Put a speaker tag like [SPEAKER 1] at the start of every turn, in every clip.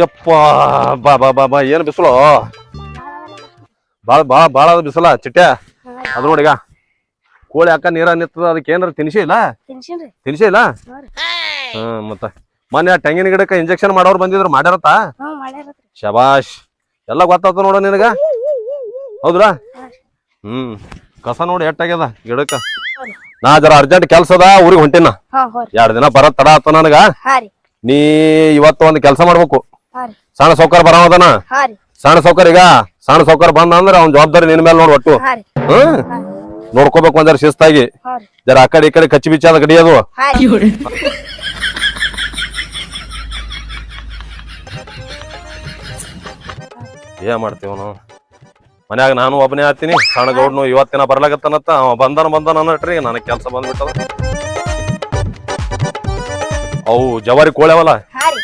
[SPEAKER 1] ಯಪ್ಪ ಬಾ ಬಾ ಬಾ ಬಾ ಏನು ಬಿಸಿಲು? ಭಾಳ ಭಾಳ ಭಾಳ ಅದ ಬಿಸಿಲ ಚಿಟ್ಟೆ ಅದು ನೋಡಿಗ ಕೋಳಿ ಅಕ್ಕ ನೀರ ನಿತ್ತದ ಅದಕ್ಕೆ ಏನಾರ ತಿನ್ಸಿ ಇಲ್ಲ? ತಿನ್ಸೇ ಇಲ್ಲ? ಹ್ಮ್ ಮತ್ತ ಮೊನ್ನೆ ಆ ತೆಂಗಿನ ಗಿಡಕ್ಕೆ ಇಂಜೆಕ್ಷನ್ ಮಾಡೋರು ಬಂದಿದ್ರು ಮಾಡ್ಯಾರತ್ತ? ಶಬಾಷ್ ಎಲ್ಲ ಗೊತ್ತಾತ ನೋಡ ನಿನಗ? ಹೌದ್ರಾ? ಹ್ಮ್ ಕಸ ನೋಡಿ ಎಟ್ಟಾಗ್ಯದ ಗಿಡಕ್ಕ? ನಾ ಜರ ಅರ್ಜೆಂಟ್ ಕೆಲ್ಸ ಅದ ಊರಿಗೆ ಹೊಂಟಿನ. ಎರಡ್ ದಿನ ಬರತ್ ತಡ ಆತ ನನಗ. ನೀ ಇವತ್ತು ಒಂದ್ ಕೆಲಸ ಮಾಡ್ಬೇಕು. ಸಣ್ಣ ಸೌಕರ್
[SPEAKER 2] ಬರೋದನ
[SPEAKER 1] ಸಣ್ಣ ಸೌಕರ್ ಈಗ? ಸಣ್ಣ ಸೌಕರ್ ಬಂದ ಅಂದ್ರೆ ಅವ್ನ ಜವಾಬ್ದಾರಿ ನಿನ್ ಮೇಲೆ ನೋಡ್ ಒಟ್ಟು. ಹ್ಮ್? ನೋಡ್ಕೋಬೇಕು ಅಂದ್ರೆ ಶಿಸ್ತಾಗಿ. ಜರ ಆ ಕಡೆ ಈ ಕಡೆ ಕಚ್ಚಿ ಬಿಚ್ಚಾದ ಅದ. ಗಡಿಯೋದು ಏನ್ ಮಾಡ್ತೀವ ನಾವು ಮನ್ಯಾಗ ನಾನು ಒಬ್ಬನೇ ಆತೀನಿ ಸಣ್ಣ ಗೌಡ್ನು ಇವತ್ತಿನ ಬರ್ಲಾಗತ್ತನತ್ತ ಅವ ಬಂದನ ಬಂದನ ಅನ್ನಟ್ರಿ ನನಗೆ ಕೆಲಸ ಬಂದ್ಬಿಟ್ಟದ. ಅವು ಜವಾರಿ ಕೋಳಿ ಅವಲ್ಲ
[SPEAKER 2] ಹಾ ರೀ.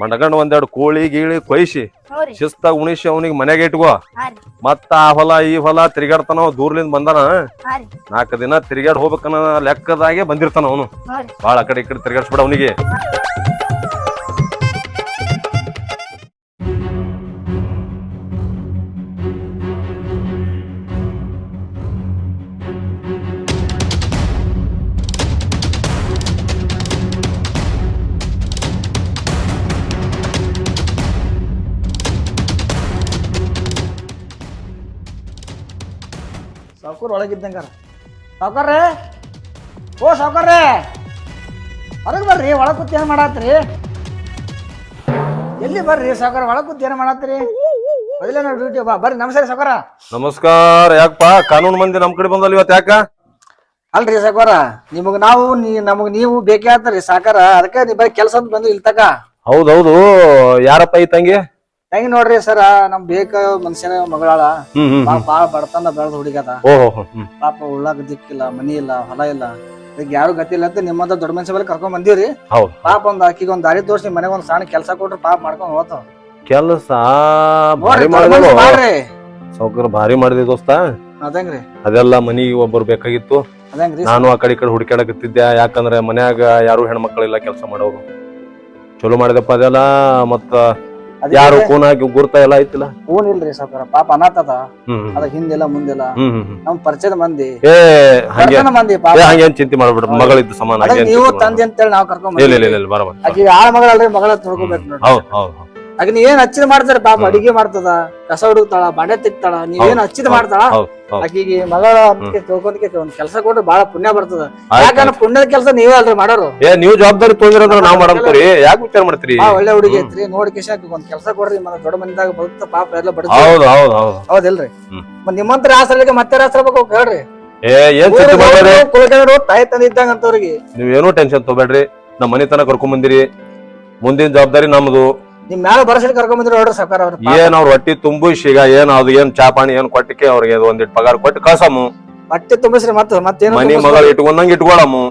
[SPEAKER 1] ಮಂಡಗಂಡ್ ಒಂದೆರಡು ಕೋಳಿ ಗೀಳಿ ಕೊಯ್ಸಿ
[SPEAKER 2] ಶಿಸ್ತ
[SPEAKER 1] ಶಿಸ್ತಾಗ ಉಣಿಸಿ ಅವನಿಗೆ ಮನೆಗೆ ಇಟ್ಕೋ. ಮತ್ತ ಆ ಹೊಲ ಈ ಹೊಲ ತಿರ್ಗಾಡ್ತಾನ ಅವ ದೂರ್ಲಿಂದ ಬಂದಾನ? ನಾಲ್ಕು ದಿನ ತಿರ್ಗಾಡ್ ಹೋಗ್ಬೇಕನ್ನ ಲೆಕ್ಕದಾಗೆ ಬಂದಿರ್ತಾನ ಅವನು. ಬಾಳ ಆ ಕಡೆ ಈ ಕಡೆ ತಿರ್ಗಾಡ್ಸ್ಬಿಡ ಅವನಿಗೆ.
[SPEAKER 3] ಸಾವ್ಕಾರ ಒಳಗಿದ್ದಂಗಾರ. ಸಾವ್ಕಾರ್ರೆ? ಓ ಸಾವ್ಕಾರ್ರೆ! ಹೊರಗೆ ಬರ್ರಿ ಒಳಗೆ ಕೂತ್ ಏನು ಮಾಡತ್ರಿ? ಎಲ್ಲಿ ಬರ್ರಿ ಸಾವ್ಕಾರ ಒಳ ಕೂತ್ ಏನು ಮಾಡತ್ರಿ? ಮೊದಲೇ ನಾವು ಡ್ಯೂಟಿ ಬಾ ಬರ್ರಿ ನಮಸ್ಕಾರ ಸಾವುಕಾರ.
[SPEAKER 1] ನಮಸ್ಕಾರ ಯಾಕಪ್ಪ? ಕಾನೂನು ಮಂದಿ ನಮ್ಮ ಕಡೆ ಬಂದಲ್ಲ ಇವತ್ತು ಯಾಕ?
[SPEAKER 3] ಅಲ್ರಿ ಸಾವುಕಾರ ನಿಮಗೆ ನಾವು ನೀ ನಮಗೆ ನೀವು ಬೇಕೇ ಆತ್ರಿ ಸಾಕಾರ ಅದಕ್ಕೆ ನೀವು ಬರೀ ಕೆಲಸ ಅಂತ ಬಂದು ಇಲ್ತಕ ತಕ
[SPEAKER 1] ಹೌದೌದು ಯಾರಪ್ಪ ಈ ತಂಗಿ?
[SPEAKER 3] ಹೆಂಗ್ ನೋಡ್ರಿ ಸರ ನಮ್ ಬೇಕ ಮನುಷ್ಯನ ಮಗಳಾಳ
[SPEAKER 1] ಬಾಳ
[SPEAKER 3] ಪಾಪ ಬಡತನ ಬೆಳೆದ ಹುಡುಗದ ಪಾಪ ಉಳ್ಳಾಕ ದಿಕ್ಕಿಲ್ಲ ಮನಿ ಇಲ್ಲ ಹೊಲ ಇಲ್ಲ. ಈಗ ಯಾರು ಗತಿ ಇಲ್ಲ ಅಂತ ನಿಮ್ಮಂತ ದೊಡ್ಡ ಮನುಷ್ಯ ಮೇಲೆ ಕರ್ಕೊಂಡ್ ಬಂದಿವ್ರಿ. ಪಾಪ ಒಂದ್ ಆಕಿಗೆ ಒಂದ್ ದಾರಿ ತೋರ್ಸಿ ಮನೆಗೆ ಒಂದ್ ಸಣ್ಣ ಕೆಲಸ ಕೊಟ್ರೆ ಪಾಪ ಮಾಡ್ಕೊಂಡ್ ಹೋತ
[SPEAKER 1] ಕೆಲಸ ಸೌಕರ್ ಭಾರಿ ಮಾಡಿದೆ ದೋಸ್ತ.
[SPEAKER 3] ಅದಂಗ್ರಿ
[SPEAKER 1] ಅದೆಲ್ಲ ಮನಿ ಒಬ್ಬರು ಬೇಕಾಗಿತ್ತು.
[SPEAKER 3] ಅದಂಗ್ರಿ
[SPEAKER 1] ನಾನು ಆ ಕಡೆ ಈ ಕಡೆ ಹುಡುಕಾಡಕತ್ತಿದ್ದೆ ಯಾಕಂದ್ರೆ ಮನ್ಯಾಗ ಯಾರು ಹೆಣ್ಮಕ್ಳಿಲ್ಲ ಕೆಲಸ ಮಾಡೋರು. ಚಲೋ ಮಾಡಿದಪ್ಪ ಅದೆಲ್ಲ ಮತ್ತ ಯಾರು ಕೂನಾಗಿ ಗುರ್ತ ಎಲ್ಲ ಐತಿಲ್ಲ
[SPEAKER 3] ಫೋನ್ ಇಲ್ರಿ ಸಾವ್ಕಾರ ಪಾಪ ಅನಾಥ
[SPEAKER 1] ಹ್ಮ್.
[SPEAKER 3] ಅದ ಹಿಂದೆಲ್ಲ ಮುಂದೆಲ್ಲ. ನಮ್ ಪರಿಚಯದ ಮಂದಿ.
[SPEAKER 1] ಏ ಹಂಗೆ.
[SPEAKER 3] ಮಂದಿ ಪಾಪ.
[SPEAKER 1] ಏ ಹಂಗೇನ್ ಚಿಂತೆ ಮಾಡ್ಬಿಡ್ರಿ. ಮಗಳಿದ್ದು ಸಮಾನ
[SPEAKER 3] ಅದಕ್ಕೆ
[SPEAKER 1] ಹಂಗೇನ್
[SPEAKER 3] ನೀವು ತಂದೆ ಅಂತ ಹೇಳಿ ನಾವ್ ಕರ್ಕೊಂಡ್.
[SPEAKER 1] ಇಲ್ಲ ಇಲ್ಲ ಇಲ್ಲ ಬರಬರ್
[SPEAKER 3] ಆಕಿ ಆ ಮಗಳಲ್ರಿ ಮಗಳ ತೊಳ್ಕೊಬೇಕು ನೋಡ್ರಿ.
[SPEAKER 1] ಹೌದ್ ಹೌದ್ ಹೌದ್.
[SPEAKER 3] ಆಗ ಏನ್ ಹಚ್ಚಿದ ಮಾಡ್ತಾರ? ಪಾಪ. ಅಡಿಗೆ ಮಾಡ್ತದ ಕಸ ಹುಡುಕ್ತಾಳ ಬಾಂಡೆ ತಿಕ್ತಾಳ ನೀವೇನ್ ಹಚ್ಚಿದ ಮಾಡ್ತಾಳ. ಆಕಿಗೆ ಮಗಳ ತಿಳ್ಕೊಂಡ್ಕೆ ಒಂದ್ ಕೆಲಸ ಕೊಟ್ರೆ ಬಾಳ ಪುಣ್ಯ ಬರ್ತದ. ಯಾಕಂದ್ರೆ ಪುಣ್ಯದ ಕೆಲಸ ನೀವೇ ಅಲ್ರಿ ಮಾಡೋರು.
[SPEAKER 1] ಏ ನೀವು ಜವಾಬ್ದಾರಿ ತೊಗೊಂಡಿರಂದ್ರ ನಾವ್ ಮಾಡಂತೀರಿ ಯಾಕೆ ವಿಚಾರ ಮಾಡ್ತೀರಿ?
[SPEAKER 3] ಒಳ್ಳೆ ಹುಡುಗಿ ಐತ್ರಿ ನೋಡಿ ಕೇಶ ಒಂದ್ ಕೆಲಸ ಕೊಡ್ರಿ ಮನ ದೊಡ್ಡ ಮನಿದಾಗ ಬದುಕ್ತ ಪಾಪ ಎಲ್ಲ ಬಡ
[SPEAKER 1] ಹೌದು ಹೌದು ಹೌದು.
[SPEAKER 3] ಹೌದಿಲ್ರಿ? ನಿಮ್ಮಂತರ ಆಸರಲಿಕ್ಕೆ ಮತ್ತೆ ಆಸರಬೇಕು ಹೇಳ್ರಿ?
[SPEAKER 1] ಏ ಏನ್ ಚಿಂತೆ ಮಾಡ್ಬೇಡ್ರಿ?
[SPEAKER 3] ಕುಲಕರ್ಣರು ತಾಯಿ ತಂದೆ ಇದ್ದಂಗ ಅಂತವ್ರಿಗೆ.
[SPEAKER 1] ಏನೋ ಟೆನ್ಷನ್ ತಗೋಬೇಡ್ರಿ. ನಮ್ಮ ಮನೆ ತನಕ ಕರ್ಕೊಂಡ್ ಬಂದಿರಿ. ಮುಂದಿನ ಜವಾಬ್ದಾರಿ ನಮ್ದು.
[SPEAKER 3] ನಿಮ್ ಮ್ಯಾಲ ಬರಸಲಿ ಕರ್ಕೊಂಡ್ ಬಂದ್ರಿ ನೋಡ್ರಿ ಸರ್ಕಾರ ಅವ್ರ
[SPEAKER 1] ಏನ್ ಅವ್ರ ಹೊಟ್ಟಿ ತುಂಬಿಸಿಗ ಏನ್ ಅದು ಏನ್ ಚಾಪಾಣಿ ಏನ್ ಕೊಟ್ಟಿಕೆ ಅವ್ರಿಗೆ ಅದು ಒಂದಿಟ್ ಪಗಾರ ಕೊಟ್ಟು ಕಳ್ಸಮು.
[SPEAKER 3] ಹೊಟ್ಟೆ ತುಂಬಿಸ್ರಿ ಮತ್ತ ಮತ್ತೇನು
[SPEAKER 1] ಮನಿ ಮಗಳು ಇಟ್ಕೊಂಡಂಗ್ ಇಟ್ಕೊಳಮು.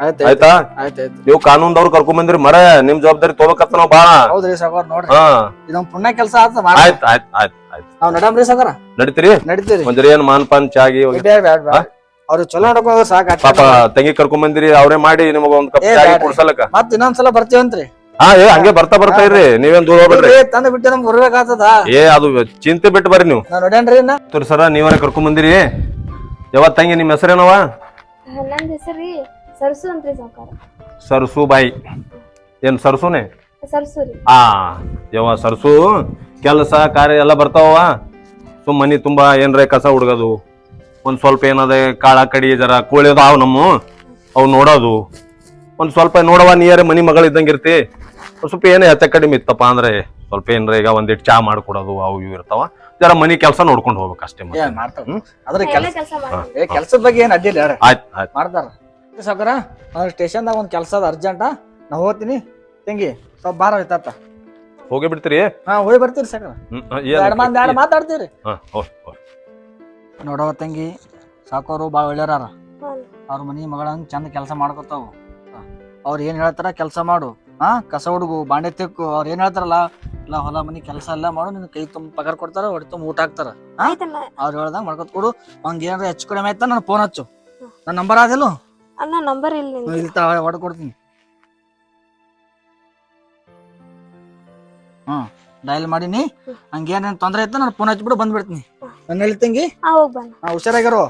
[SPEAKER 3] ಆಯ್ತು
[SPEAKER 1] ಆಯ್ತಾ
[SPEAKER 3] ಆಯ್ತಾಯ್ತು
[SPEAKER 1] ನೀವು ಕಾನೂನ್ದವ್ರು ಕರ್ಕೊಂಡ್ ಬಂದ್ರಿ ಮರ ನಿಮ್ ಜವಾಬ್ದಾರಿ ತಗೋಬೇಕತ್ತ ನಾವ್ ಬಾಳ.
[SPEAKER 3] ಹೌದ್ರಿ ಸಾಕಾರ ನೋಡ್ರಿ.
[SPEAKER 1] ಹಾ.
[SPEAKER 3] ಇದೊಂದ್ ಪುಣ್ಯ ಕೆಲಸ ಆತ
[SPEAKER 1] ಆಯ್ತ್ ಆಯ್ತ್ ಆಯ್ತ್ ಆಯ್ತ್.
[SPEAKER 3] ನಾವ್ ನಡಮ್ರಿ ಸಾಕಾರ
[SPEAKER 1] ನಡಿತೀರಿ?
[SPEAKER 3] ನಡೀತೀರಿ.
[SPEAKER 1] ಒಂದ್ರಿ ಏನ್ ಮಾನ್ ಪಾನ್ ಚಾಗಿ
[SPEAKER 3] ಅವ್ರು ಚಲೋ ನಡ್ಕೊಂಡ್ರೆ ಸಾಕ
[SPEAKER 1] ಪಾಪ ತಂಗಿ ಕರ್ಕೊಂಡ್ ಬಂದಿರಿ ಅವ್ರೇ ಮಾಡಿ ನಿಮಗ ಒಂದ್ ಕಪ್ ಚಾಗಿ
[SPEAKER 3] ಬ್ಯಾಡ್ರಿ.
[SPEAKER 1] ಕುಡ್ಸಲಕ್ಕ.
[SPEAKER 3] ಮತ್ ಇನ್ನೊಂದ್ಸಲ ಬರ್ತೀವಂತ್ರಿ.
[SPEAKER 1] ಹಾ ಏ ಹಂಗೆ ಬರ್ತಾ ಬರ್ತಾ ಇರ್ರಿ. ನೀವೇನ್ ದೂರ ಹೋಗ್ಬೇಡ್ರಿ.
[SPEAKER 3] ತಂದ ಬಿಟ್ಟು ನಮ್ಗೆ ಬರ್ಬೇಕಾಗ್ತದ
[SPEAKER 1] ಏ ಅದು ಚಿಂತೆ ಬಿಟ್ಟು ಬರ್ರಿ ನೀವು.
[SPEAKER 3] ನೋಡ್ಯಾನ್ರಿ
[SPEAKER 1] ತೋರಿ ಸರ ನೀವೇ ಕರ್ಕೊಂಡ್ ಬಂದಿರಿ. ಯಾವತ್ತ ತಂಗಿ ನಿಮ್ ಹೆಸರೇನವ
[SPEAKER 2] ನಂದ್ ಹೆಸರಿ ಸರ್ಸು ಅಂತ್ರಿ ಸಾವ್ಕಾರ.
[SPEAKER 1] ಸರ್ಸು ಬಾಯಿ. ಏನ್ ಸರ್ಸುನೆ?
[SPEAKER 2] ಸರ್ಸು ರೀ
[SPEAKER 1] ಆ ಯವ್ವ ಸರ್ಸು ಕೆಲಸ ಕಾರ್ಯ ಎಲ್ಲ ಬರ್ತಾವ ಸುಮ್ ಮನಿ ತುಂಬಾ ಏನ್ರ ಕಸ ಹುಡುಗದು. ಒಂದ್ ಸ್ವಲ್ಪ ಏನದ ಕಾಳ ಕಡಿ ಜರ ಕೋಳಿ ಅದಾವ ನಮ್ಮ. ಅವ್ ನೋಡೋದು. ಒಂದ್ ಸ್ವಲ್ಪ ನೋಡವ ನೀಯರ ಮನಿ ಮಗಳ ಇದ್ದಂಗೆ ಇರ್ತಿ? ಸ್ವಲ್ಪ ಏನೇ ಹೆಚ್ಚ ಕಡಿಮೆ ಇತ್ತಪ್ಪ ಅಂದ್ರೆ ಸ್ವಲ್ಪ ಏನ್ರ ಈಗ ಒಂದಿಟ್ ಚಾ ಮಾಡ್ಕೊಡೋದು ಅವು ಇವು ಇರ್ತಾವ. ಜರ ಮನಿ ಕೆಲಸ ನೋಡ್ಕೊಂಡು ಹೋಗ್ಬೇಕು ಅಷ್ಟೇ ಮತ್ತೆ.
[SPEAKER 3] ಮಾಡ್ತಾವ. ಅದ್ರ ಕೆಲ್ಸ ಕೆಲ್ಸದ ಬಗ್ಗೆ ಏನ್ ಅಡ್ಡಿಲ್ಲ ಹೇಳ್ರಿ.
[SPEAKER 1] ಆಯ್ತ್ ಆಯ್ತ್.
[SPEAKER 3] ಮಾಡ್ತಾರ. ಸ್ಟೇಷನ್ ಸ್ಟೇಷನ್ದಾಗ ಒಂದ್ ಕೆಲಸ ಅದ ಅರ್ಜೆಂಟ. ನಾ ಹೋಗ್ತೀನಿ. ತಂಗಿ. ಸ್ವಲ್ಪ ಬಾರ ಆಯ್ತಾತ
[SPEAKER 1] ಹೋಗಿ ಬಿಡ್ತೀರಿ?
[SPEAKER 3] ಹಾ ಹೋಗಿ ಬರ್ತೀರಿ ಸಾಕಾರ.
[SPEAKER 1] ಹ್ಮ್, ಹ, ಏನ್-
[SPEAKER 3] ಎರಡ್ ಮಾತ್ ಎರಡ್ ಮಾತಾಡ್ತೀವ್ರಿ.
[SPEAKER 1] ಹ, ಹೋಗ್, ಹೋಗ್.
[SPEAKER 3] ನೋಡವ ತಂಗಿ. ಸಾಕೋರು ಭಾಳ ಒಳ್ಳೆಯವ್ರ. ಅವ್ರ ಮನಿ ಮಗಳನ್ನ ಚಂದ ಕೆಲಸ ಮಾಡ್ಕೊತಾವು. ಅವ್ರ ಏನು ಹೇಳ್ತಾರ ಕೆಲಸ ಮಾಡು. ಹಾ ಕಸ ಹುಡುಗು ಬಾಂಡೆ ತಿಕ್ಕು ಅವ್ರು ಏನ್ ಹೇಳ್ತಾರಲ್ಲ ಇಲ್ಲ ಹೊಲ ಮನಿ ಕೆಲಸ ಎಲ್ಲ ಮಾಡು ನಿನ್ ಕೈ ತುಂಬ ಪಗಾರ ಕೊಡ್ತಾರ ಹೊಟ್ಟೆ ತುಂಬ ಊಟ ಹಾಕ್ತಾರ. ಅವ್ರು ಹೇಳ್ದಂಗ ಮಾಡ್ಕೊತ ಕೊಡು. ಅವ್ನಿಗೆ ಏನಾರ ಹೆಚ್ಚು ಕಡಿಮೆ ಆಯ್ತಾ ನಾನು ಫೋನ್ ಹಚ್ಚು. ನನ್ನ ನಂಬರ್ ಆದಿಲ್ಲ
[SPEAKER 2] ಅಣ್ಣ ನಂಬರ್ ಇಲ್ಲ ನಿಂದು.
[SPEAKER 3] ಇಲ್ಲಿ ಹೊಡೆ ಕೊಡ್ತೀನಿ. ಹಾ ಡಯಲ್ ಮಾಡೀನಿ. ಹಂಗೇನೇನು ತೊಂದರೆ ಆಯ್ತಾ ನಾನು ಫೋನ್ ಹಚ್ಬಿಡು ಬಂದ್ಬಿಡ್ತೀನಿ. ನನ್ನ ಎಲ್ಲಿ ತಂಗಿ?
[SPEAKER 2] ಹಾ
[SPEAKER 3] ಹುಷಾರಾಗಿರೋ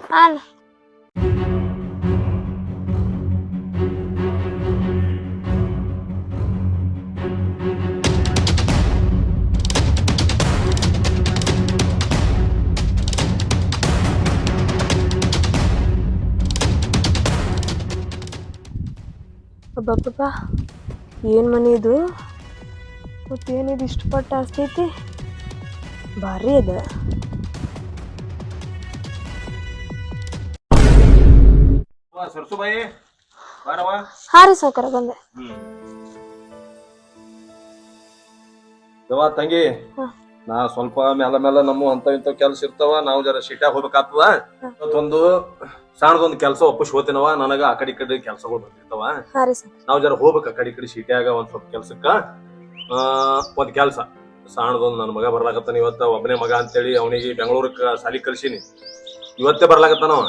[SPEAKER 2] ಅಬ್ಬಬ್ಬಬ್ಬ ಏನು ಮನೆ ಇದು? ಮತ್ತೇನಿದು ಇಷ್ಟು ಪಟ್ಟು ಆಸ್ತಿ ಐತಿ? ಭಾರಿ ಅದ.
[SPEAKER 1] ಸರ್ಸುಬಾಯಿ
[SPEAKER 2] ಹಾ ರೀ ಸಾವ್ಕಾರ ಬಂದೆ.
[SPEAKER 1] ಯವ್ವ ತಂಗಿ
[SPEAKER 2] ಹಾ.
[SPEAKER 1] ನಾ ಸ್ವಲ್ಪ ಮ್ಯಾಲ ಮ್ಯಾಲ ನಮ್ಮ ಅಂತ ಇಂತ ಕೆಲಸ ಇರ್ತಾವ ನಾವು ಜರ ಸಿಟ್ಯಾಗ ಹೋಗ್ಬೇಕಾಗ್ತದ? ಇವತ್ತೊಂದು ಸಣ್ಣದೊಂದು ಕೆಲಸ ಒಪ್ಪಿಸಿ ಹೋತಿನವ ನನಗ ಆ ಕಡೆ ಈ ಕಡೆ ಕೆಲಸಗಳು ಬರ್ತಿರ್ತಾವ.
[SPEAKER 2] ಹಾ ರೀ ಸಾವ್ಕಾರ
[SPEAKER 1] ನಾವ್ ಜರ ಹೋಗ್ಬೇಕು ಆ ಕಡೆ ಈ ಕಡೆ ಸಿಟಿಯಾಗ ಒಂದ್ ಸ್ವಲ್ಪ ಕೆಲ್ಸಕ್ಕ. ಆ ಒಂದ್ ಕೆಲ್ಸ. ಸಣ್ಣದೊಂದು ನನ್ನ ಮಗ ಬರ್ಲಾಕತ್ತಾನ ಇವತ್ತ ಒಬ್ಬನೇ ಮಗ ಅಂತೇಳಿ ಅವನಿಗೆ ಬೆಂಗಳೂರಕ್ಕ ಸಾಲಿ ಕಲ್ಸಿನಿ ಇವತ್ತೇ ಬರ್ಲಾಕತ್ತಾನವ.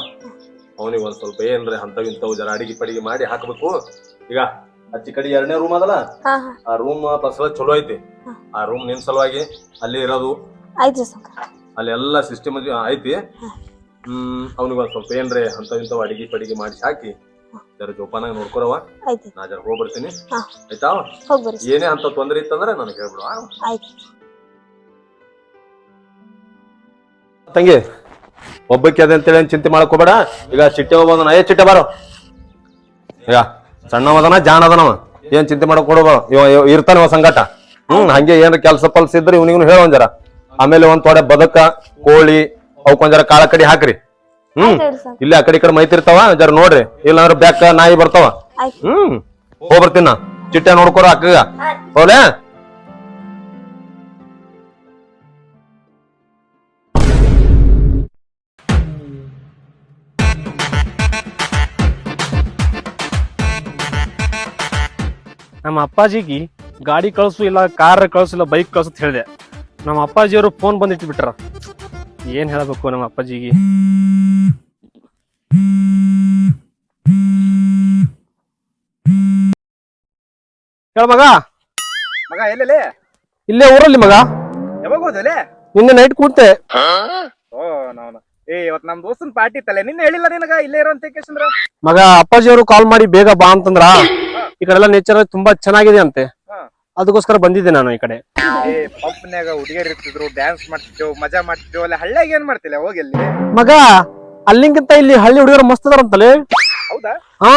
[SPEAKER 1] ಅವನಿಗೆ ಒಂದ್ ಸ್ವಲ್ಪ ಏನ್ರಿ ಹಂತವ್ ಇಂತವ್ ಜರ ಅಡಿಗೆ ಪಡಿಗೆ ಮಾಡಿ ಹಾಕ್ಬೇಕು. ಈಗ ಅಚ್ಚಿ ಕಡೆ ಎರಡನೇ ರೂಮ್ ಅದಲ್ಲ?
[SPEAKER 2] ಹಾ ಹಾ.
[SPEAKER 1] ಆ ರೂಮ್ ಫಸಲ ಚಲೋ ಐತಿ.
[SPEAKER 2] ಹಾ.
[SPEAKER 1] ಆ ರೂಮ್ ನಿನ್ ಸಲುವಾಗಿ ಅಲ್ಲಿ ಇರೋದು.
[SPEAKER 2] ಸರ್
[SPEAKER 1] ಅಲ್ಲಿ ಎಲ್ಲ ಸಿಸ್ಟಮ್ ಐತಿ. ಹ್ಮ್ ಅವ್ನಿಗೆ ಒಂದ್ ಸ್ವಲ್ಪ ಏನ್ರಿ ಅಂತ ಇಂತವ್ ಅಡಿಗೆ ಪಡಿಗೆ ಮಾಡಿ ಹಾಕಿ ಜರ ಜೋಪಾನಾಗ ನೋಡ್ಕೊರವ
[SPEAKER 2] ಆಯ್ತು.
[SPEAKER 1] ನಾ ಜರ ಹೋಗ್ಬರ್ತೀನಿ.
[SPEAKER 2] ಹಾ.
[SPEAKER 1] ಆಯ್ತಾ? ಏನೇ ಅಂತ ತೊಂದ್ರೆ ಇತ್ತಂದ್ರೆ ನನಗೆ ಹೇಳ್ಬಿಡು ಆ?
[SPEAKER 2] ಆಯ್ತು.
[SPEAKER 1] ತಂಗಿ ಒಬ್ಬಕ್ಕೆ ಅದ ಅಂತೇಳಿ ಏನ್ ಚಿಂತೆ ಮಾಡಕ್ ಹೋಗ್ಬೇಡ. ಈಗ ಚಿಟ್ಟೆ ಹೋಗ್ಬೋದನ ಏ ಚಿಟ್ಟೆ ಬಾರೋ. ಈಗ ಸಣ್ಣವದನ ಜಾಣ ಅದನವ ಏನ್ ಚಿಂತೆ ಮಾಡಕ್ ಕೊಡೋ ಇವ ಇವ ಇರ್ತಾನವ ಸಂಗಟ. ಹ್ಮ್ ಹಂಗೆ ಏನ್ ಕೆಲ್ಸ ಪಲ್ಸ ಇದ್ರೆ ಇವ್ನಿಗೂ ಹೇಳ ಒಂದ್ ಜರ. ಆಮೇಲೆ ಒಂದ್ ತೊಡೆ ಬದಕ ಕೋಳಿ ಅವಕ್ಕೊಂದ್ ಜರ ಕಾಳ ಕಡಿ ಹಾಕ್ರಿ. ಹ್ಮ್. ಇಲ್ಲ ಆ ಕಡೆ ಈ ಕಡೆ ಮೈತಿರ್ತಾವ ಜರ ನೋಡ್ರಿ. ಇಲ್ಲಾಂದ್ರ ಬ್ಯಾಕ್ ನಾಯಿ ಬರ್ತಾವ. ಹ್ಮ್. ಹೋಗ್ಬರ್ತೀನ ಚಿಟ್ಟೆ ನೋಡ್ಕೊರ ಅಕ್ಕಗ. ಹೌದಾ
[SPEAKER 4] ನಮ್ಮ ಅಪ್ಪಾಜಿಗೆ ಗಾಡಿ ಕಳ್ಸು ಇಲ್ಲ ಕಾರ್ ಕಳ್ಸು ಇಲ್ಲ ಬೈಕ್ ಕಳಿಸು ಅಂತ ಹೇಳಿದೆ. ನಮ್ಮ ಅಪ್ಪಾಜಿಯವರು ಫೋನ್ ಬಂದಿಟ್ಟು ಬಿಟ್ರ ಏನ್ ಹೇಳಬೇಕು ನಮ್ಮ ಅಪ್ಪಾಜಿಗೆ? ಹೇಳ ಮಗ.
[SPEAKER 5] ಮಗ ಎಲ್ಲೇ
[SPEAKER 4] ಇಲ್ಲೇ ಊರಲ್ಲಿ ಮಗ.
[SPEAKER 5] ಯಾವಾಗ ಹೋದಲೆ
[SPEAKER 4] ನಿನ್ನೆ ನೈಟ್ ಕೂಡ್ತೆ.
[SPEAKER 5] ಓ ನಾನು ಏ ಇವತ್ ನಮ್ ದೋಸ್ತನ್ ಪಾರ್ಟಿ ಇತ್ತಲ್ಲ? ನಿನ್ನೆ ಹೇಳಿಲ್ಲ ನಿನಗ ಇಲ್ಲೇ ಇರೋ ಅಂತ ಕೇಶಂದ್ರ
[SPEAKER 4] ಮಗ ಅಪ್ಪಾಜಿಯವರು ಕಾಲ್ ಮಾಡಿ ಬೇಗ ಬಾ ಅಂತಂದ್ರ ಈ ಕಡೆ ಎಲ್ಲ ನೇಚರ್ ತುಂಬಾ ಚೆನ್ನಾಗಿದೆ ಅಂತೆ. ಅದಕ್ಕೋಸ್ಕರ ಬಂದಿದ್ದೆ ನಾನು ಈ ಕಡೆ.
[SPEAKER 5] ಹುಡುಗಿಯರ್ ಇರ್ತಿದ್ರು ಡ್ಯಾನ್ಸ್ ಮಾಡ್ತಿದ್ದೆವು ಮಜಾ ಮಾಡ್ತಿದ್ದೆವು ಅಲ್ಲ ಹಳ್ಳಿಯಾಗ ಏನ್ ಮಾಡ್ತಿಲ್ಲ ಹೋಗಿ ಅಲ್ಲಿ?
[SPEAKER 4] ಮಗ ಅಲ್ಲಿಂಗಿಂತ ಇಲ್ಲಿ ಹಳ್ಳಿ ಹುಡುಗರು ಮಸ್ತ್ ಅದಾರಂತಲೇ?
[SPEAKER 5] ಹೌದಾ?
[SPEAKER 4] ಹಾ.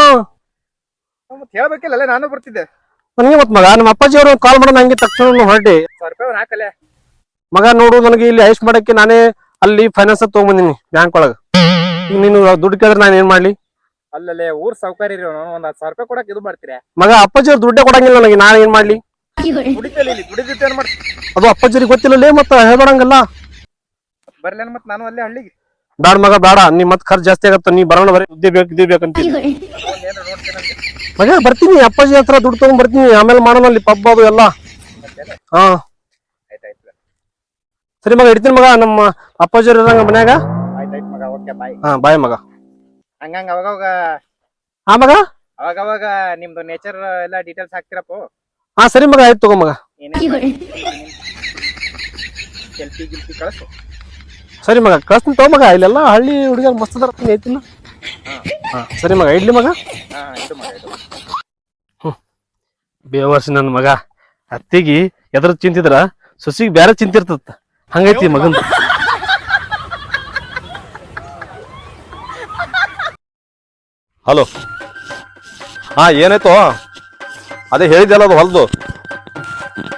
[SPEAKER 5] ಮತ್ ಹೇಳ್ಬೇಕಿಲ್ಲ ನಾನು ಬರ್ತಿದ್ದೆ.
[SPEAKER 4] ನನಗೆ ಮತ್ ಮಗ ನಮ್ಮ ಅಪ್ಪಾಜಿ ಅವರು ಕಾಲ್ ಮಾಡೋಣ ನಂಗೆ ತಕ್ಷಣ ಹೊರಟಿ.
[SPEAKER 5] ಸಾವಿರ ರೂಪಾಯಿ ಅವ್ನ್ ಹಾಕಲೆ.
[SPEAKER 4] ಮಗ ನೋಡು ನನಗೆ ಇಲ್ಲಿ ಐಸ್ ಮಾಡಕ್ಕೆ ನಾನೇ ಅಲ್ಲಿ ಫೈನಾನ್ಸ್ ತಗೊಂಬಂದಿನಿ ಬ್ಯಾಂಕ್ ಒಳಗ. ಈಗ ನೀನು ದುಡ್ಡು ಕೇಳಿದ್ರೆ ನಾನು ಏನ್ ಮಾಡ್ಲಿ?
[SPEAKER 5] ಅಲ್ಲಲ್ಲೇ ಊರ್ ಸೌಕರ್ಯ ಇರೋ ಒಂದ್ ಹತ್ತು ಸಾವಿರ ರೂಪಾಯಿ ಕೊಡಕ್ ಇದು ಮಾಡ್ತೀರಾ?
[SPEAKER 4] ಮಗ ಅಪ್ಪಾಜಿ ಅವ್ರು ದುಡ್ಡೇ ಕೊಡಂಗಿಲ್ಲ ನನಗೆ ನಾನು ಏನ್ ಮಾಡ್ಲಿ? ಅದು ಗೊತ್ತಿಲ್ಲ ಲೇ ಮತ್ತ ಹೇಳ್ಬೇಡಂಗಲ್ಲ
[SPEAKER 5] ಬರ್ಲೇನ್ ಮತ್ ನಾನು ಅಲ್ಲೇ ಹಳ್ಳಿಗೆ.
[SPEAKER 4] ಬ್ಯಾಡ ಮಗ ಬೇಡ ನೀ ಮತ್ ಖರ್ಚು ಜಾಸ್ತಿ ಆಗತ್ತ ನೀ ಬರೋಣ ಬರೀ ಬೇಕು ಇದ್ದೇ ಬೇಕಂತ ಮಗ ಬರ್ತೀನಿ ಅಪ್ಪಾಜಿ ಹತ್ರ ದುಡ್ಡು ತಗೊಂಡ್ ಬರ್ತೀನಿ ಆಮೇಲೆ ಮಾಡೋಣ ಅಲ್ಲಿ ಪಬ್ ಅದು ಎಲ್ಲ. ಹಾ. ಸರಿ ಮಗ ಇಡ್ತೀನಿ ಮಗ ನಮ್ಮ ಅಪ್ಪಾಜಿ ಅವ್ರು ಇರಂಗ ಮನ್ಯಾಗ? ಹಾ ಬಾಯ್ ಮಗ.
[SPEAKER 5] ಹಂಗಂಗ ಅವಾಗ
[SPEAKER 4] ಹಾ ಮಗ?
[SPEAKER 5] ಅವಾಗ ನಿಮ್ದು ನೇಚರ್ ಎಲ್ಲ ಡೀಟೇಲ್ಸ್ ಹಾಕ್ತಿರಪ್ಪ.
[SPEAKER 4] ಹಾ, ಸರಿ ಮಗ, ಆಯ್ತು ತಗೋ ಮಗ. ಸರಿ ಮಗ, ಕಳ್ಸ್ತೀನಿ ತಗೋ ಮಗ, ಇಲ್ಲೆಲ್ಲ ಹಳ್ಳಿ ಹುಡುಗರು ಮಸ್ತ್ ಅದಾರ ಹಾ, ಸರಿ ಮಗ, ಇಡ್ಲಿ ಮಗ.
[SPEAKER 5] ಹಾ ನನ್ ಮಗ
[SPEAKER 4] ಬೇವರ್ಸಿ ನನ್ನ ಮಗ, ಅತ್ತಿಗೆ ಎದ್ರ ಚಿಂತಿದ್ರ, ಸೊಸಿಗೆ ಬೇರೆ ಚಿಂತಿರ್ತದ ಹಂಗೈತಿ ಮಗನ್
[SPEAKER 1] ಹಲೋ. ಹಾ, ಏನಾಯ್ತು? ಅದೇ ಹೇಳಿದೆಲ್ಲ ಅದು ಹೊಲ್ದು.